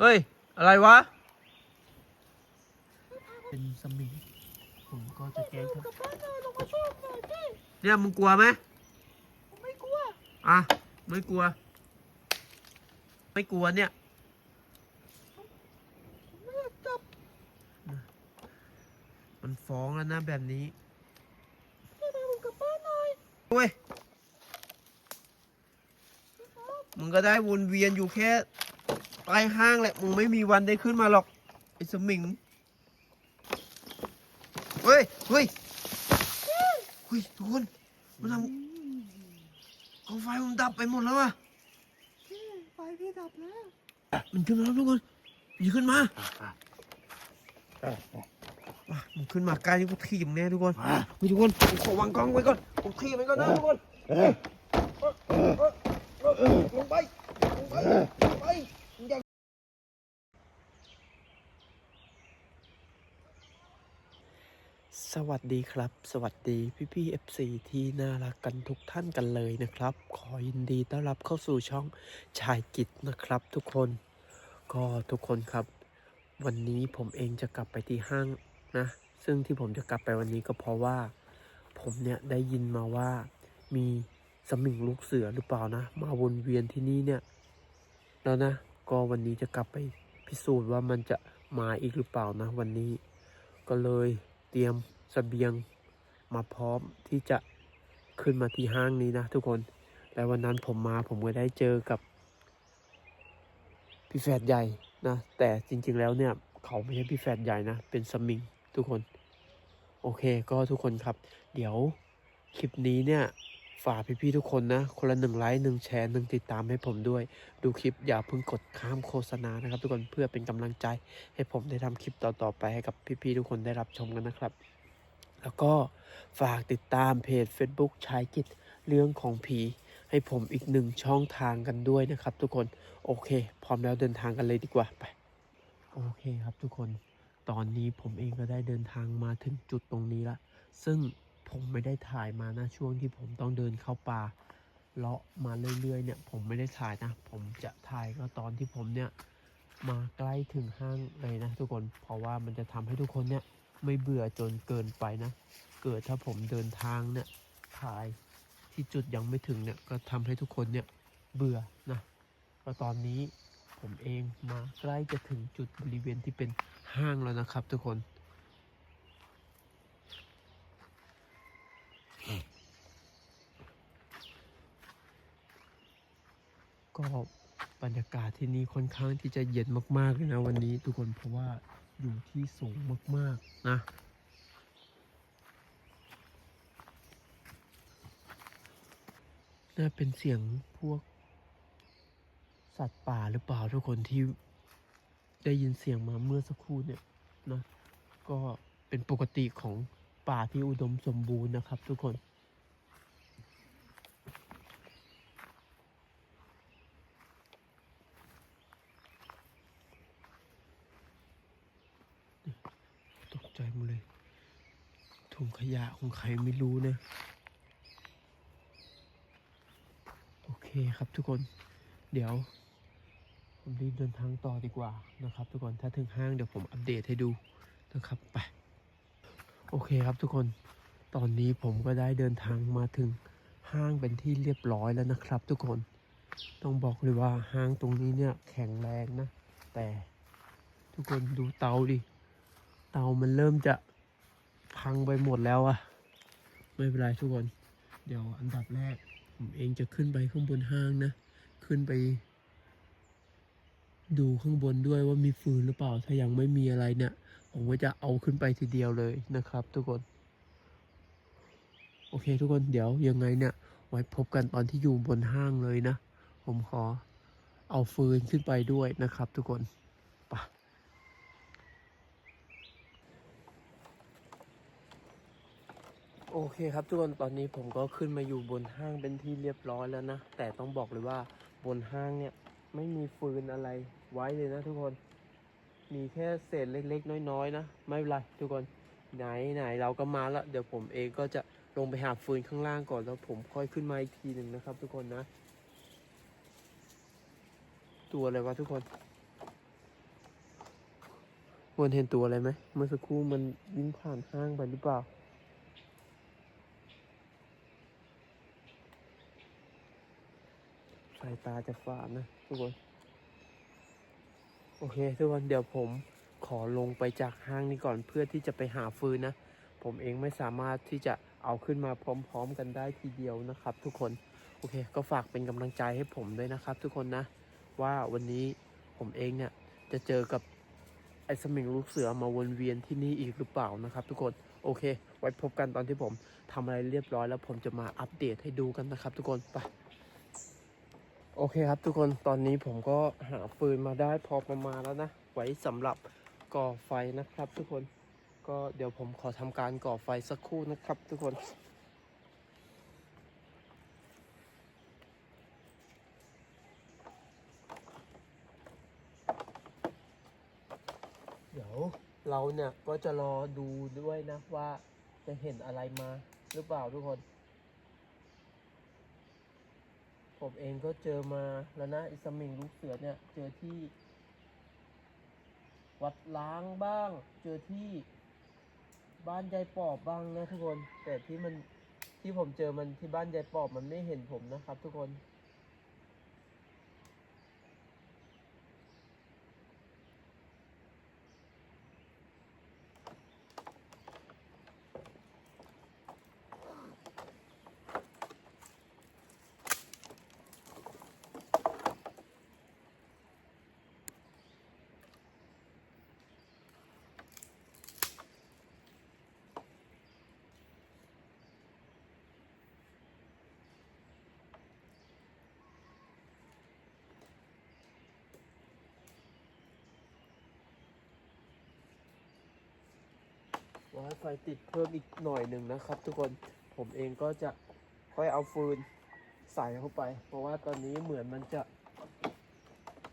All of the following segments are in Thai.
เฮ้ย อะไรวะ เป็นสมิงผมก็จะแกล้งเธอกับบ้านหน่อยลงมาช่วยผมหน่อยพี่เนี่ยมึงกลัวไหมผมไม่กลัว อะ ไม่กลัว ไม่กลัวเนี่ยผมไม่อยากจับมันฟ้องแล้วนะแบบนี้ พี่พาผมกลับบ้านหน่อย เว้ยมึงก็ได้วนเวียนอยู่แค่ใต้ห้างแหละ มึงไม่มีวันได้ขึ้นมาหรอก ไอ้สมิง เฮ้ย เฮ้ย เฮ้ยทุกคนมันทำเอาไฟมันดับไปหมดแล้วอะพี่ไฟพี่ดับแล้ว มันขึ้นมาแล้วทุกคนมันขึ้นมาอะ มันขึ้นมาใกล้นี่กูถีบแน่ทุกคนเฮ้ยทุกคนผมขอวางกล้องไว้ก่อนผมถีบมันก่อนนะทุกคนลงไปลงไปลงไปอย่าสวัสดีครับ สวัสดีพี่พี่เอฟซีที่น่ารักกันทุกท่านกันเลยนะครับ ขอยินดีต้อนรับเข้าสู่ช่องชายกิจนะครับทุกคน ก็ทุกคนครับ วันนี้ผมเองจะกลับไปที่ห้าง นะซึ่งที่ผมจะกลับไปวันนี้ก็เพราะว่าผมเนี่ยได้ยินมาว่ามีสมิงลูกเสือหรือเปล่านะ มาวนเวียนที่นี่เนี่ยแล้วนะ ก็วันนี้จะกลับไปพิสูจน์ว่ามันจะมาอีกหรือเปล่านะ วันนี้ ก็เลยเตรียมเสบียงมาพร้อมที่จะขึ้นมาที่ห้างนี้นะทุกคน และวันนั้นผมมาผมก็ได้เจอกับพี่แฝดใหญ่นะ แต่จริงๆแล้วเนี่ย เขาไม่ใช่พี่แฝดใหญ่นะ เป็นสมิง ทุกคน โอเคก็ทุกคนครับ เดี๋ยวคลิปนี้เนี่ยฝากพี่ๆทุกคนนะ คนละหนึ่งไลค์หนึ่งแชร์หนึ่งติดตามให้ผมด้วย ดูคลิปอย่าเพิ่งกดข้ามโฆษณานะครับทุกคนเพื่อเป็นกำลังใจ ให้ผมได้ทำคลิปต่อๆไปให้กับพี่ๆทุกคนได้รับชมกันนะครับ แล้วก็ฝากติดตามเพจ Facebook ชายกิจเรื่องของผีให้ผมอีกหนึ่งช่องทางกันด้วยนะครับ ทุกคนโอเค พร้อมแล้วเดินทางกันเลยดีกว่าไป โอเคครับทุกคน ตอนนี้ผมเองก็ได้เดินทางมาถึงจุดตรงนี้ละ ซึ่งผมไม่ได้ถ่ายมานะช่วงที่ผมต้องเดินเข้าป่าเลาะมาเรื่อยๆเนี่ย ผมไม่ได้ถ่ายนะ ผมจะถ่ายก็ตอนที่ผมเนี่ยมาใกล้ถึงห้างเลยนะทุกคนเพราะว่ามันจะทำให้ทุกคนเนี่ยไม่เบื่อจนเกินไปนะ เกิดถ้าผมเดินทางเนี่ยถ่ายที่จุดยังไม่ถึงเนี่ยก็ทำให้ทุกคนเนี่ยเบื่อนะก็ตอนนี้ผมเองมาใกล้จะถึงจุดบริเวณที่เป็น ห้างแล้วนะครับทุกคน ก็บรรยากาศที่นี่ค่อนข้างที่จะเย็นมากๆเลยนะวันนี้ทุกคนเพราะว่าอยู่ที่สูงมากๆนะน่าเป็นเสียงพวกสัตว์ป่าหรือเปล่าทุกคนที่ ได้ยินเสียงมาเมื่อสักครู่เนี่ยนะก็เป็นปกติของป่าที่อุดมสมบูรณ์นะครับ ทุกคน ตกใจหมดเลยถุงขยะของใครไม่รู้นะ โอเคครับทุกคนเดี๋ยว ผมรีบเดินทางต่อดีกว่านะครับ ทุกคนถ้าถึงห้างเดี๋ยวผมอัปเดตให้ดูนะครับไปโอเคครับทุกคนตอนนี้ผมก็ได้เดินทางมาถึงห้างเป็นที่เรียบร้อยแล้วนะครับ ทุกคนต้องบอกเลยว่าห้างตรงนี้เนี่ยแข็งแรงนะ แต่ทุกคนดูเตาดิ เตามันเริ่มจะพังไปหมดแล้วอะไม่เป็นไรทุกคน เดี๋ยวอันดับแรก ผมเองจะขึ้นไปข้างบนห้างนะ ขึ้นไป ดูข้างบนด้วยว่ามีฟืนหรือเปล่า ถ้ายังไม่มีอะไรเนี่ย ผมก็จะเอาขึ้นไปทีเดียวเลยนะครับ ทุกคน โอเค ทุกคนเดี๋ยวยังไงเนี่ย ไว้พบกันตอนที่อยู่บนห้างเลยนะ ผมขอเอาฟืนขึ้นไปด้วยนะครับ ทุกคนไปโอเคครับทุกคนตอนนี้ผมก็ขึ้นมาอยู่บนห้างเป็นที่เรียบร้อยแล้วนะ แต่ต้องบอกเลยว่าบนห้างเนี่ยไม่มีฟืนอะไร ไว้เลยนะทุกคน มีแค่เศษเล็กๆ น้อยๆนะ ไม่เป็นไรทุกคน ไหนไหนเราก็มาแล้ว เดี๋ยวผมเองก็จะลงไปหาฟืนข้างล่างก่อนแล้วผมค่อยขึ้นมาอีกทีหนึ่งนะครับ ทุกคนนะ ตัวอะไรวะทุกคนควรเห็นตัวอะไรไหมเมื่อสักครู่มันวิ่งผ่านห้างไปหรือเปล่า สายตาจะฝาดนะทุกคน โอเค ทุกคนเดี๋ยวผมขอลงไปจากห้างนี้ก่อนเพื่อที่จะไปหาฟืนนะ ผมเองไม่สามารถที่จะเอาขึ้นมาพร้อม ๆ กันได้ทีเดียวนะครับ ทุกคนโอเค ก็ฝากเป็นกำลังใจให้ผมด้วยนะครับ ทุกคนนะ ว่าวันนี้ผมเองเนี่ยจะเจอกับไอ้สมิงลูกเสือมาวนเวียนที่นี่อีกหรือเปล่านะครับ ทุกคนโอเค ไว้พบกันตอนที่ผมทำอะไรเรียบร้อยแล้วผมจะมาอัปเดตให้ดูกันนะครับ ทุกคนไป โอเคครับทุกคนตอนนี้ผมก็หาฟืนมาได้พอประมาณแล้วนะ ไว้สำหรับก่อไฟนะครับทุกคนก็เดี๋ยวผมขอทำการก่อไฟสักครู่นะครับทุกคนเดี๋ยวเราเนี่ยก็จะรอดูด้วยนะว่าจะเห็นอะไรมาหรือเปล่าทุกคน ผมเองก็เจอมาแล้วนะอิสมิงลูกเสือเนี่ย เจอที่ วัดล้างบ้าง เจอที่บ้านยายปอบบ้างนะทุกคน แต่ที่มันที่ผมเจอมันที่บ้านยายปอบมันไม่เห็นผมนะครับ ทุกคน ไว้ไฟติดเพิ่มอีกหน่อยหนึ่งนะครับ ทุกคนผมเองก็จะค่อยเอาฟืนใส่เข้าไป เพราะว่าตอนนี้เหมือนมันจะ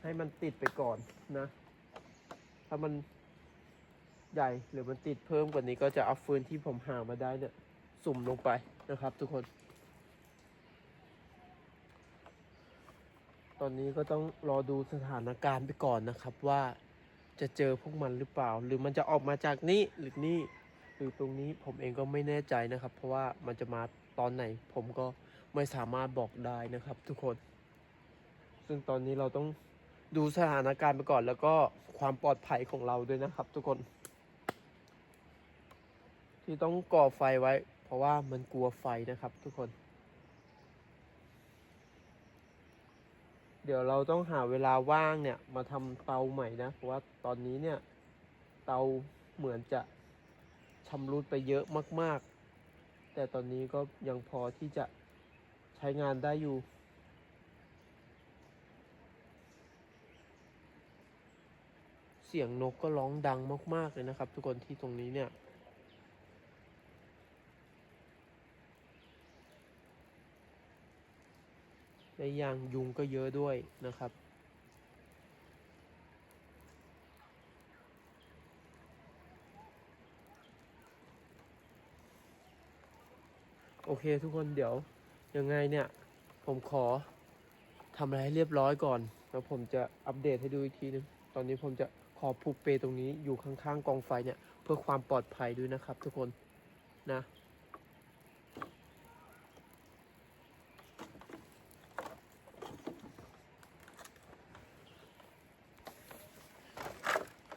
ให้มันติดไปก่อนนะ ถ้ามันใหญ่หรือมันติดเพิ่มกว่านี้ก็จะเอาฟืนที่ผมหามาได้เนี่ยสุ่มลงไปนะครับ ทุกคน ตอนนี้ก็ต้องรอดูสถานการณ์ไปก่อนนะครับว่าจะเจอพวกมันหรือเปล่า หรือมันจะออกมาจากนี่หรือนี่ หรือตรงนี้ผมเองก็ไม่แน่ใจนะครับ เพราะว่ามันจะมาตอนไหน ผมก็ไม่สามารถบอกได้นะครับ ทุกคน ซึ่งตอนนี้เราต้องดูสถานการณ์ไปก่อน แล้วก็ความปลอดภัยของเราด้วยนะครับ ทุกคน ที่ต้องก่อไฟไว้ เพราะว่ามันกลัวไฟนะครับ ทุกคน เดี๋ยวเราต้องหาเวลาว่างเนี่ย มาทำเตาใหม่นะเพราะว่าตอนนี้เนี่ย เตาเหมือนจะ ชำรุดไปเยอะมาก ๆ แต่ตอนนี้ก็ยังพอที่จะใช้งานได้อยู่ เสียงนกก็ร้องดังมาก ๆ เลยนะครับ ทุกคนที่ตรงนี้เนี่ยและอย่างยุงก็เยอะด้วยนะครับ โอเคทุกคนเดี๋ยวยังไงเนี่ย ผมขอทำอะไรให้เรียบร้อยก่อน แล้วผมจะอัปเดตให้ดูอีกทีนึง ตอนนี้ผมจะขอผูกเปตรงนี้อยู่ข้างๆกองไฟเนี่ย เพื่อความปลอดภัยด้วยนะครับทุกคนนะ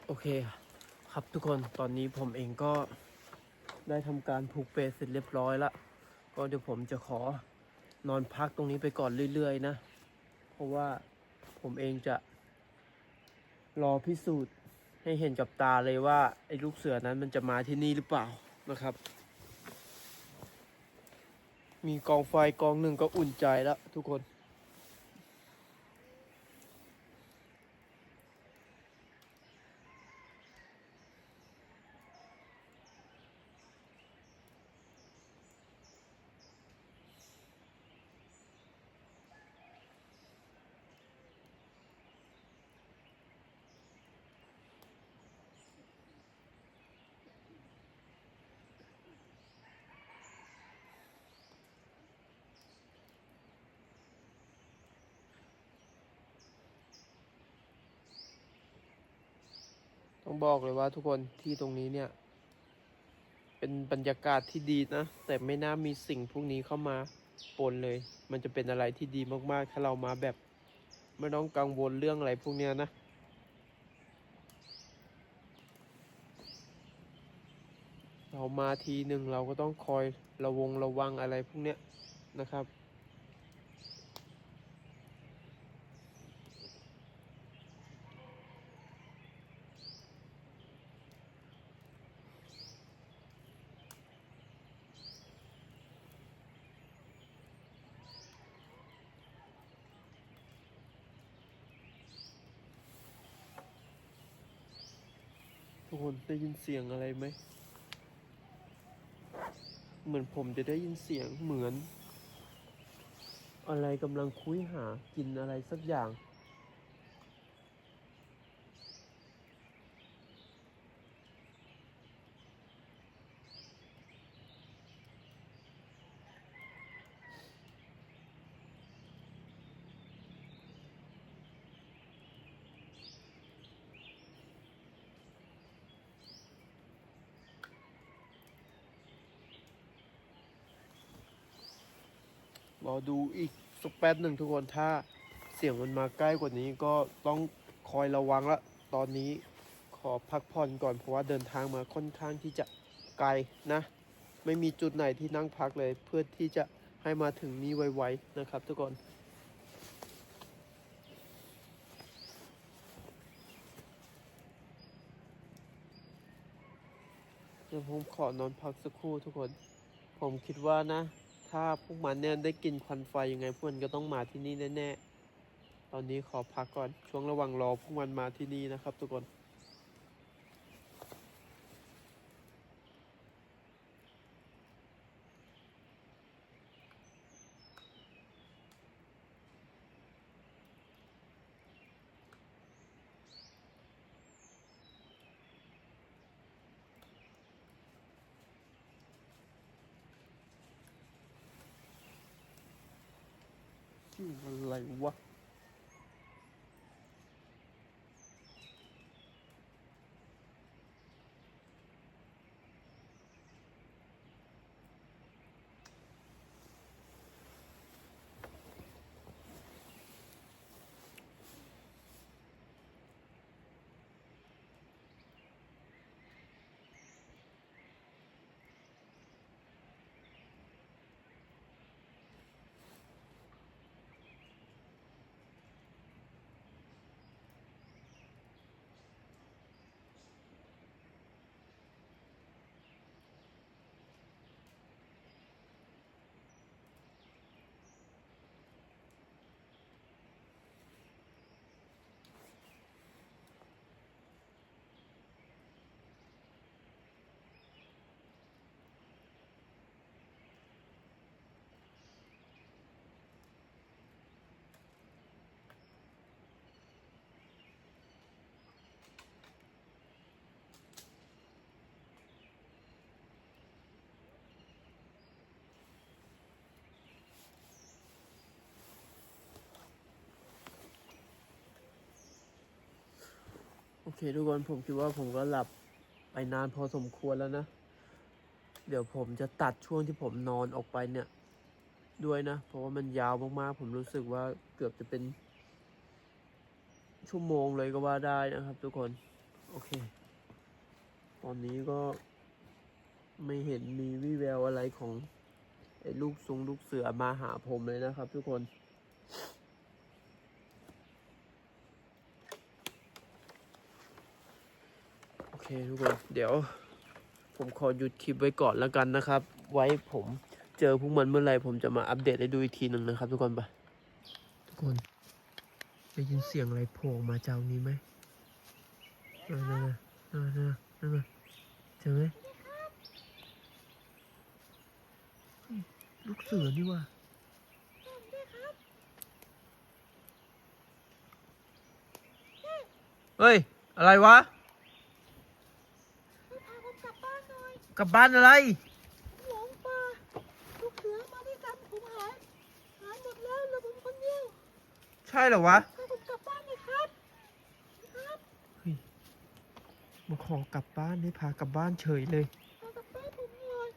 โอเคครับทุกคนตอนนี้ผมเองก็ได้ทำการผูกเปเสร็จเรียบร้อยละ ก็เดี๋ยวผมจะขอนอนพักตรงนี้ไปก่อนเรื่อย ๆ นะ เพราะว่าผมเองจะ รอพิสูจน์ให้เห็นกับตาเลยว่า ไอ้ลูกเสือนั้นมันจะมาที่นี่หรือเปล่านะครับ มีกองไฟกองหนึ่งก็อุ่นใจแล้วทุกคน ต้องบอกเลยว่าทุกคนที่ตรงนี้เนี่ย เป็นบรรยากาศที่ดีนะ แต่ไม่น่ามีสิ่งพวกนี้เข้ามาปนเลย มันจะเป็นอะไรที่ดีมากๆ ถ้าเรามาแบบ ไม่ต้องกังวลเรื่องอะไรพวกเนี้ยนะเรามาทีหนึ่งเราก็ต้องคอยระวงระวังอะไรพวกเนี้ยนะครับ คนได้ยินเสียงอะไรไหม เหมือนผมจะได้ยินเสียงเหมือน อะไรกำลังคุยหากินอะไรสักอย่าง รอดูอีกสักแป๊บหนึ่งทุกคนถ้าเสียงมันมาใกล้กว่านี้ก็ต้องคอยระวังละตอนนี้ขอพักผ่อนก่อนเพราะว่าเดินทางมาค่อนข้างที่จะไกลนะ ไม่มีจุดไหนที่นั่งพักเลย เพื่อที่จะให้มาถึงนี้ไวๆนะครับ ทุกคนเดี๋ยวผมขอนอนพักสักครู่ทุกคน ผมคิดว่านะ ถ้าพวกมันเนี่ยได้กินควันไฟยังไงพวกมันก็ต้องมาที่นี่แน่ๆ ตอนนี้ขอพักก่อน ช่วงระหว่างรอพวกมันมาที่นี่นะครับทุกคน อะไร โอเคทุกคนผมคิดว่าผมก็หลับไปนานพอสมควรแล้วนะ เดี๋ยวผมจะตัดช่วงที่ผมนอนออกไปเนี่ย ด้วยนะ เพราะว่ามันยาวมากๆ ผมรู้สึกว่าเกือบจะเป็น ชั่วโมงเลยก็ว่าได้นะครับ ทุกคน โอเค ตอนนี้ก็ไม่เห็นมีวี่แววอะไรของไอ้ลูกซุงลูกเสือมาหาผมเลยนะครับ ทุกคน โอ เคทุกคน เดี๋ยว ผมขอหยุดคลิปไว้ก่อนแล้วกันนะครับ ไว้ผมเจอพวกมันเมื่อไหร่ผมจะมาอัปเดตให้ดูอีกทีหนึ่งนะครับ ทุกคนไปทุกคนได้ยินเสียงอะไรโผล่มาจากนี้ไหมนั่นน่ะนั่นน่ะนั่นน่ะเจอไหมลูกเสือนี่ว่ะเฮ้ย อะไรวะ ให้พาผมกลับบ้านหน่อย กลับบ้านอะไร หลงป่าลูกเสือมาด้วยกันผมหายหายหมดแล้วเหลือผมคนเดียวใช่เหรอวะให้ผมกลับบ้านหน่อยครับ ครับมาขอกลับบ้านให้พากลับบ้านเฉยเลย เอากลับบ้านผมหน่อย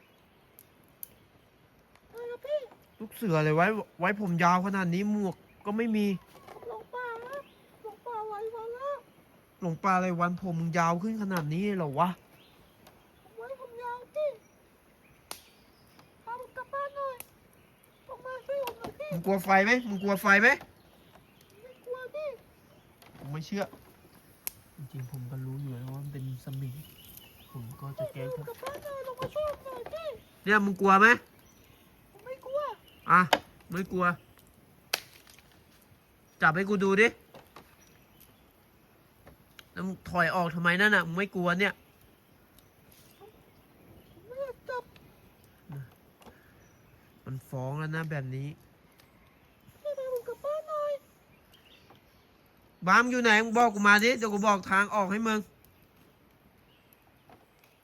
ไปครับพี่ลูกเสือเลยไว้ ไว้ผมยาวขนาดนี้หมวกก็ไม่มีหลงป่าครับหลงป่าไว้วันแล้วหลงปลาอะไรวันผมมึงยาวขึ้นขนาดนี้เหรอวะ ไว้ผมยาวพี่พาผมกลับบ้านหน่อยออกมาช่วยผ มหน่อยพี่มึงกลัวไฟไหมมึงกลัวไฟไหมไม่กลัวพี่ผมไม่เชื่อ จริงๆผมก็รู้อยู่แล้วว่ามันเป็นสมิงผมก็จะแกล้งกลับบ้านหน่อยลงมาช่วยผมหน่อยพี่เนี่ยมึงกลัวไหมผมไม่กลัวอะไม่กลัว จับให้กูดูดิแล้วมึงถอยออกทำไมนั่นน่ะมึงไม่กลัวเนี่ยผมไม่อยากจับมันฟ้องแล้วนะแบบนี้ พี่พาผมกลับบ้านหน่อย บ้ามงอยู่ไหนมึงบอกกูมาดิเดี๋ยวกูบอกทางออกให้มึง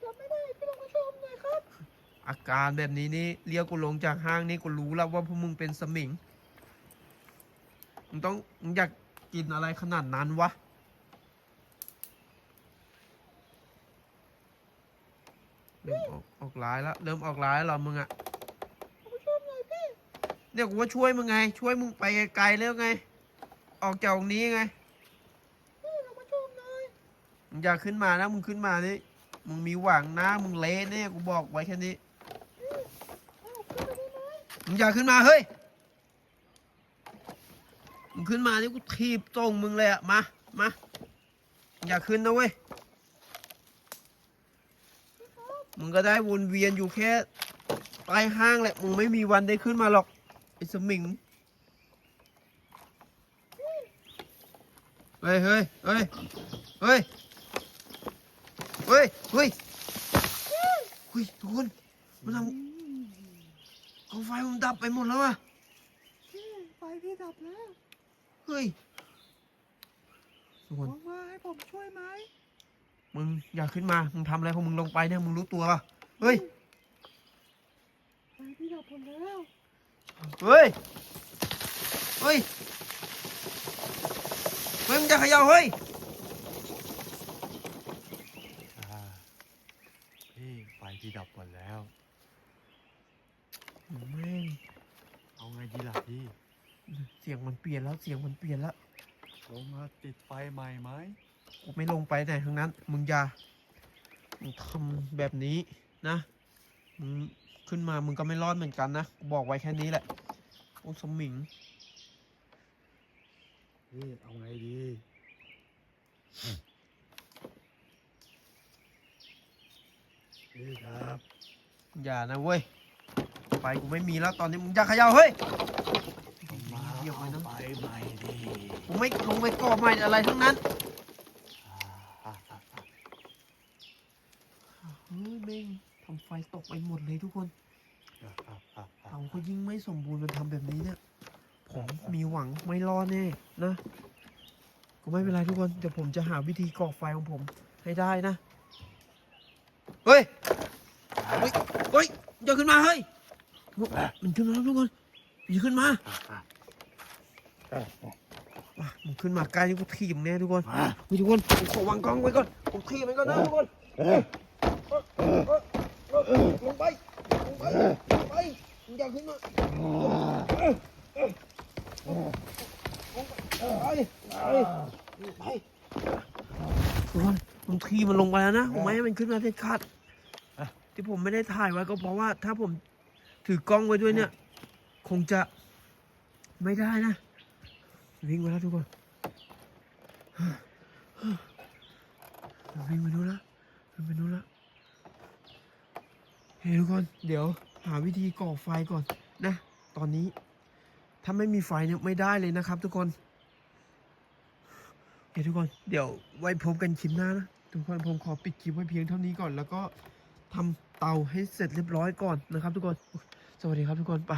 จับไม่ได้พี่ลงมาช่วยผมหน่อยครับ อาการแบบนี้นี่เรียกกูลงจากห้างนี่กูรู้แล้วว่าพวกมึงเป็นสมิงมึงต้องมึงอยากกินอะไรขนาดนั้นวะเริ่มออกออกร้ายแล้วเริ่มออกร้ายแล้วมึงอะผมมาช่วยผมหน่อยพี่เนี่ยกูว่าช่วยมึงไง ช่วยมึงไปไกลๆแล้วไง ออกจากตรงนี้ไง พี่ลงมาช่วยผมหน่อย มึ งอย่าขึ้นมานะ มึงขึ้นมานี่ มึงมีหวังนะ มึงเละเนี่ยกูบอกไว้แค่นี้ มึงอย่าขึ้นมาเฮ้ย มึงขึ้นมานี่กูทีบตรงมึงเลยอะมา มา อย่าขึ้นนะเว้ย มึงก็ได้วนเวียนอยู่แค่ใต้ห้างแหละ มึงไม่มีวันได้ขึ้นมาหรอกไอ้สมิงเฮ้ยเฮ้ยเฮ้ยเฮ้ย เฮ้ยเฮ้ยเฮ้ยทุกคนมันทำเอาไฟมันดับไปหมดแล้วอะพี่ไฟพี่ดับแล้วเฮ้ยทุกคนบอกว่าให้ผมช่วยไหมมึงอย่าขึ้นมา มึงทำอะไรของมึงลงไปเนี่ย มึงรู้ตัวป่ะเฮ้ยไฟพี่ดับหมดแล้ว เฮ้ย เฮ้ย เฮ้ยมึงจะเขย่าเฮ้ย อ่าพี่ไฟ ที่ดับหมดแล้วแม่งเอาไงดีล่ะพี่เสียงมันเปลี่ยนแล้วเสียงมันเปลี่ยนแล้วลงมาติดไฟใหม่ไหมกูไม่ลงไปไหนทั้งนั้น มึงอย่ามึงทำแบบนี้นะมึงขึ้นมามึงก็ไม่รอดเหมือนกันนะกูบอกไว้แค่นี้แหละโอ้สมิงพี่เอาไงดี พี่ครับ อย่านะเว้ยไฟกูไม่มีแล้วตอนนี้มึงอย่าเขย่าเฮ้ยลงมาเหยียบไว้นะไฟใหม่ดีกูไม่ลงไปก่อใหม่อะไรทั้งนั้นอ่าอ่าอ่าอ่าเฮ้ยแม่งทำไฟตกไปหมดเลยทุกคนอ่าอ่าอ่าเตาก็ยิ่งไม่สมบูรณ์มันทำแบบนี้เนี่ย ผมมีหวังไม่รอดแน่นะก็ไม่เป็นไรทุกคนเดี๋ยวผมจะหาวิธีก่อไฟของผมให้ได้นะ เฮ้ย เฮ้ย เฮ้ยอย่าขึ้นมาเฮ้ย มันขึ้นมาแล้วทุกคนอย่าขึ้นมาอ่าอะมันขึ้นมาใกล้นี่กูถีบแน่ทุกคนมาเฮ้ยทุกคนผมขอวางกล้องไว้ก่อนผมถีบมันก่อนนะทุกคนเอ้ยลงไปลงไปลงไปมึงอย่าขึ้นมาไปไปทุกคน ผมทีมันลงไปแล้วนะ ผมไม่ให้มันขึ้นมาเด็ดขาดที่ผมไม่ได้ถ่ายไว้ก็เพราะว่าถ้าผมถือกล้องไว้ด้วยเนี่ย คงจะไม่ได้นะ วิ่งไปแล้วทุกคนวิ่งไปนู้นแล้ววิ่งไปนู้นแล้วเฮ้ยทุกคนเดี๋ยวหาวิธีก่อไฟก่อนนะ ตอนนี้ ถ้าไม่มีไฟเนี่ยไม่ได้เลยนะครับ ทุกคนโอเคทุกคน เดี๋ยวไว้พบกันคลิปหน้านะ ทุกคนผมขอปิดคลิปไว้เพียงเท่านี้ก่อน แล้วก็ทำเตาให้เสร็จเรียบร้อยก่อนนะครับ ทุกคน สวัสดีครับทุกคนไป